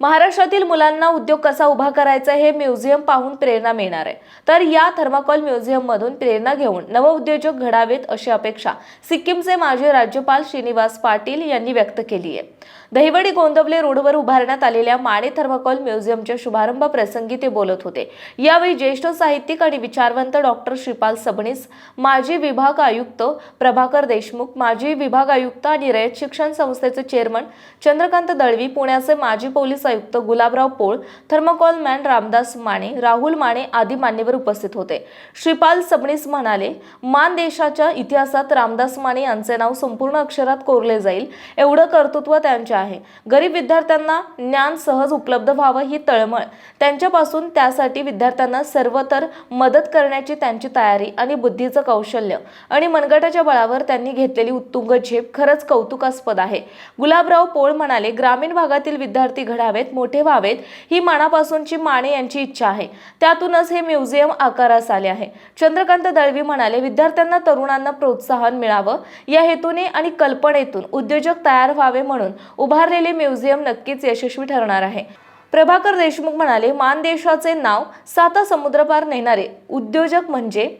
महाराष्ट्रातील मुलांना उद्योग कसा उभा करायचा हे म्युझियम पाहून प्रेरणा मिळणार आहे. तर या थर्माकोल म्युझियममधून प्रेरणा घेऊन नवउद्योजक घडावेत अशी अपेक्षा सिक्कीमचे माजी राज्यपाल श्रीनिवास पाटील यांनी व्यक्त केली आहे. दहिवडी गोंदवले रोडवर उभारण्यात आलेल्या माने थर्माकोल म्युझियमच्या शुभारंभ प्रसंगी ते बोलत होते. यावेळी ज्येष्ठ साहित्यिक आणि विचारवंत डॉक्टर श्रीपाल सबनीस माजी विभाग आयुक्त प्रभाकर देशमुख माजी विभाग आयुक्त आणि रयत शिक्षण संस्थेचे चेअरमन चंद्रकांत दळवी पुण्याचे माजी पोलीस आयुक्त गुलाबराव पोळ थर्माकोल मॅन रामदास माने राहुल माने आदी मान्यवर उपस्थित होते. श्रीपाल सबनीस म्हणाले मान देशाच्या इतिहासात रामदास माने यांचे नाव संपूर्ण अक्षरात कोरले जाईल एवढं कर्तृत्व त्यांचे आहे. गरीब विद्यार्थ्यांना ज्ञान सहज उपलब्ध व्हावं ही तळमळ. त्यांच्यापासून त्यासाठी विद्यार्थ्यांना सर्वतर मदत करण्याची त्यांची तयारी आणि बुद्धीचं कौशल्य आणि मनगटाच्या बळावर त्यांनी घेतलेली उत्तुंग झेप खरंच कौतुकास्पद आहे. गुलाबराव पोळ म्हणाले ग्रामीण भागातील विद्यार्थी घडावे व्हावेत मोठे व्हावेत ही मनापासूनची माने यांची इच्छा आहे. त्यातूनच हे म्युझियम आकारास आले आहे. चंद्रकांत दळवी म्हणाले विद्यार्थ्यांना तरुणांना प्रोत्साहन मिळावं. या हेतूने आणि कल्पनेतून उद्योजक तयार व्हावे म्हणून उभारलेले म्युझियम नक्कीच यशस्वी ठरणार आहे. प्रभाकर देशमुख म्हणाले मानदेशाचे नाव साता समुद्रपार नेणारे उद्योजक म्हणजे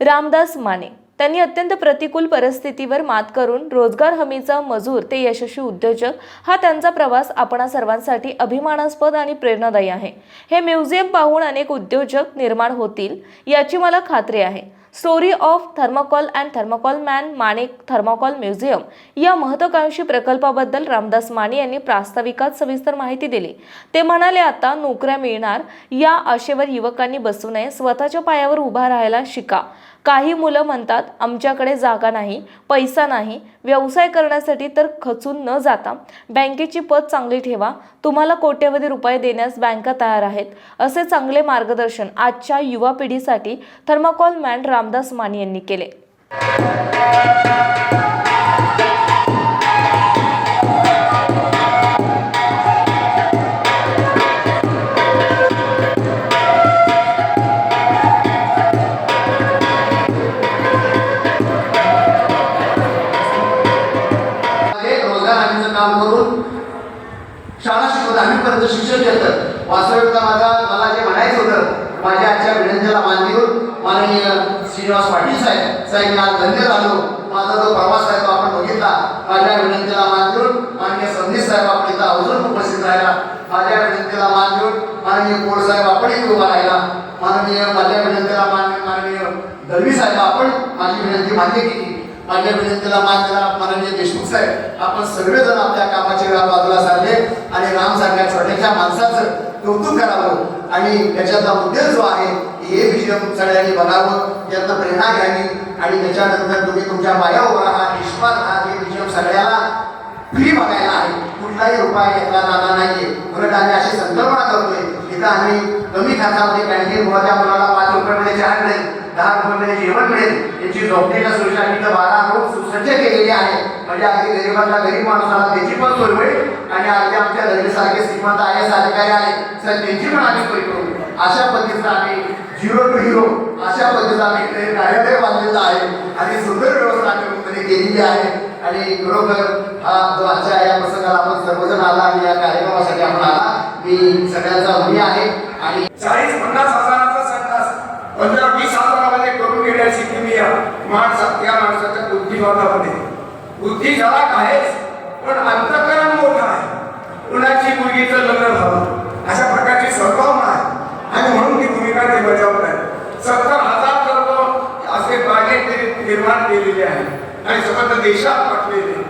रामदास माने. त्यांनी अत्यंत प्रतिकूल परिस्थितीवर मात करून रोजगार हमीचा मजूर ते यशस्वी उद्योजक हा त्यांचा प्रवास आपणा सर्वांसाठी अभिमानास्पद आणि प्रेरणादायी आहे. हे म्युझियम पाहून अनेक उद्योजक निर्माण होतील याची मला खात्री आहे. Story of thermocol and thermocol man Mane thermocol museum या महत्वाकांक्षी प्रकल्पाबद्दल रामदास माने यांनी प्रास्ताविकात सविस्तर माहिती दिली. ते म्हणाले आता नोकऱ्या मिळणार या आशेवर युवकांनी बसू नये स्वतःच्या पायावर उभा राहायला शिका. काही मुलं म्हणतात आमच्याकडे जागा नाही पैसा नाही व्यवसाय करण्यासाठी तर खचून न जाता बँकेची पत चांगली ठेवा तुम्हाला कोट्यवधी रुपये देण्यास बँका तयार आहेत. असे चांगले मार्गदर्शन आजच्या युवा पिढीसाठी थर्माकॉल मॅन रामदास मान यांनी केले. माझ्या आजच्या विनंतीला मान देऊन माननीय श्रीनिवास पाटील साहेब साहेब मी आज धन्य झालो. माझा जो प्रवास आहे तो आपण बघितला. माझ्या विनंतीला मान देऊन माननीय संदेश साहेब आपण इथं अजून उपस्थित राहिला. माझ्या विनंतीला मान देऊन माननीय पोळ साहेब आपण इथे उभा राहिला. माननीय माझ्या विनंतीला मान माननीय दळवी साहेब आपण माझी विनंती मान्य केली. माझ्या विनंतीला मान दिला माननीय देशमुख साहेब. आपण सगळेजण आपल्या कामाचे वेळा बाजूला सारले आणि राम सारख्या छोट्याशा माणसाचं कौतुक करावं आणि त्याच्यातला उद्देश जो आहे हे विषय सगळ्यांनी बघावं यातनं प्रेरणा घ्यावी आणि त्याच्यानंतर तुम्ही तुमच्या पाया उभा राहा निष्पाद राहा. हे विषय सगळ्याला फ्री बघायला आहे. कुठलाही उपाय घेतला जाणार नाहीये. उलट आम्ही अशी संकल्पना करतोय इथं आम्ही कमी खर्चामध्ये कॅन्टीन मुलाच्या मुलाला पाच रुपयामध्ये चहा नाही दहा रुपयामध्ये जेवण मिळेल. याची झोपण्याच्या सुविधा तर बारा रूम सुसज्ज केलेली आहे. म्हणजे अगदी गरीबातला गरीब माणसाला त्याची पण सोय होईल आणि अगदी आमच्या दर्जेसारखे श्रीमंत आहे एस आहे. सर त्यांची पण आम्ही सोय करू. अशा पद्धतीचा आम्ही झिरो टू हिरो अशा पद्धतीचा आम्ही कार्यालय बांधलेलं आहे आणि सुंदर व्यवस्था आम्ही केलेली आहे. आणि खरोखर हा जो आजच्या या प्रसंगाला आपण सर्वजण आला आणि या कार्यक्रमासाठी आपण आला मी सगळ्यांचा ऋणी आहे. आणि चाळीस पन्नास हजार म्हणजे पंधरा वीस हजारामध्ये करून घेण्याची तुम्ही या माणसात या माणसाच्या बुद्धिवादामध्ये बुद्धी झाला आहेच पण अंतकरण मोठं आहे. कुणाची मुलगीचं लग्न झालं अशा प्रकारची संभावना आहे. आणि म्हणून ती भूमिका ते बजावत आहे. सत्तर हजार जर असे बागे ते निर्माण केलेले आहे आणि संबंध देशात पाठलेले.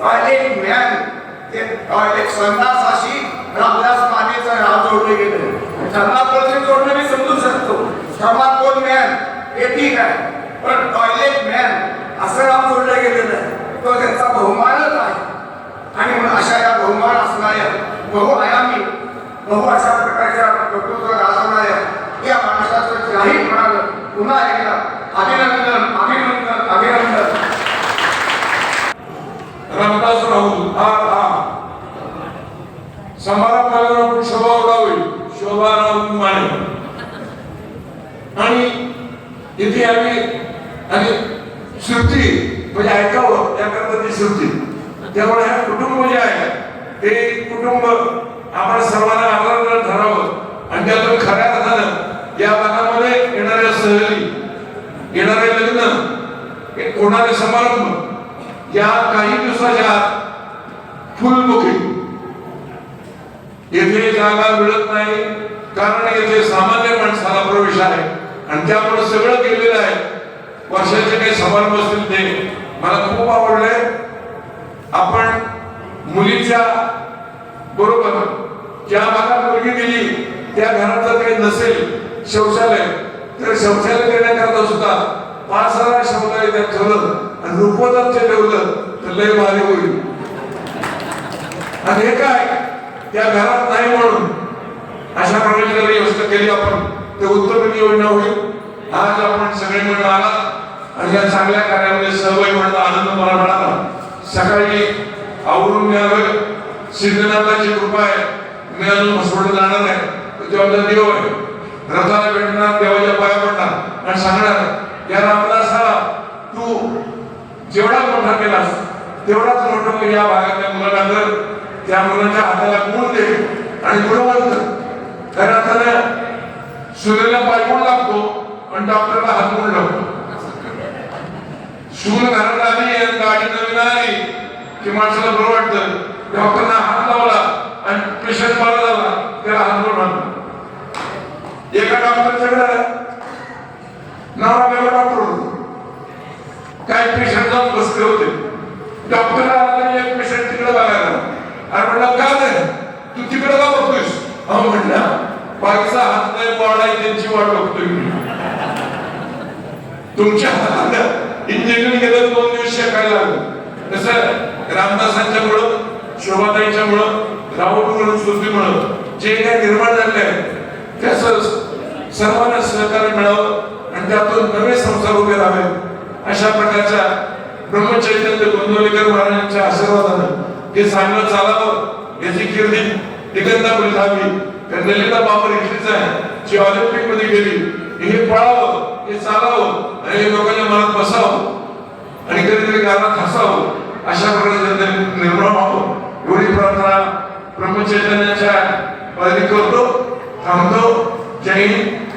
टॉयलेट मॅन ते टॉयलेट संदासाशी रामदास मानेचं नाव जोडले गेले. शकतो थर्माकोल मॅन हे आहे पण टॉयलेट मॅन असं नाव जोडलं गेलेलं आहे तो त्यांचा बहुमानच आहे आणि म्हणून अशा या बहुमान असणाऱ्या बहुआयामी बहु अशा प्रकारच्या कर्तृत्व गाजवणाऱ्या या माणसाचं जाहीर म्हणालं पुन्हा एकदा अभिनंदन अभिनंदन अभिनंदन रामदास राहुल हा हा समारंभ झाल्यावर आपण शोभा उडावी शोभा राहुल माने आणि इथे आम्ही आणि श्रुती म्हणजे ऐकावं या करता ती श्रुती. त्यामुळे हा कुटुंब जे आहे ते कुटुंब आपण सर्वांना आदरानं ठरावं. आणि त्यातून खऱ्या अर्थानं या भागामध्ये येणाऱ्या सहली येणारे लग्न हे होणारे समारंभ या काही दिवसाच्या आत फुल बुकिंग येथे जागा मिळत नाही. कारण येथे सामान्य माणसाला प्रवेश आहे. आणि त्यामुळे सगळं केलेलं आहे. वर्षाचे काही समारंभ असतील ते. मला खूप आवडले. आपण मुलीच्या बरोबर ज्या भागात मुलगी गेली त्या घरात जर काही नसेल शौचालय तर शौचालय देण्याकरता सुद्धा पाच हजार शौचालय त्यात ठेवलं आणि रुपवतात ते ठेवलं तर लय भारी होईल. आणि हे काय? त्या घरात नाही म्हणून अशा प्रकारची जर व्यवस्था केली आपण. ते उत्तम योजना होईल. आज आपण सगळे मिळून आला आणि या चांगल्या कार्यामध्ये सहभागी होण्याचा आनंद मला मिळाला. सकाळी आवरून मिळालं सिद्धनाथाची कृपा आहे. मी अजून हॉस्पिटल जाणार आहे तर तो आमचा देव आहे. रथाला भेटणार देवाच्या पाया पडणार आणि सांगणार या रामदासा तू जेवढा मोठा केलास तेवढाच मोठं म्हणजे या भागातल्या मुलांना घर त्या मुलांच्या हाताला गुण दे आणि गुणवंत खऱ्या अर्थानं सूर्याला पायगुण लागतो पण डॉक्टरला हात गुण लागतो सून घरात आली आणि गाडी नवीन आली की माणसाला बरं वाटतं डॉक्टरना हात लावला आणि पेशंट बरा झाला त्याला हात गुण लागला सगळं नवरा वेगळा डॉक्टर होतो काय पेशंट जाऊन बसले होते. डॉक्टर आला एक पेशंट तिकडे बघायला. अरे म्हणला का नाही तू तिकडे का बघतोयस? अहो म्हणलं बाईचा हात नाही पाडाय त्यांची वाट बघतोय मी. तुमच्या हातात इंजिनिअरिंग गेलं दोन दिवस शिकायला लागलो. तसं रामदासांच्या मुळे शोभाताईच्या मुळे राऊत म्हणून सुधीमुळं जे काही निर्माण झाले आहे त्याचं सर्वांना सहकार्य मिळावं आणि त्यातून नवे संसार उभे राहावेत अशा प्रकारच्या ब्रह्मचैतन्य गोंदवलेकर महाराजांच्या आशीर्वादानं हे चांगलं चालावं. याची कीर्ती दिगंतापुरी झाली तर ललिता बाबर इथलीच आहे. जी ऑलिम्पिकमध्ये गेली हे पळावं हे चालावं आणि हे लोकांच्या मनात बसावं आणि कधीतरी गावात हसावं. अशा प्रकारे निर्माण व्हावं. एवढी प्रार्थना ब्रह्मचैतन्याच्या पदरी करतो थांबतो. जय हिंद.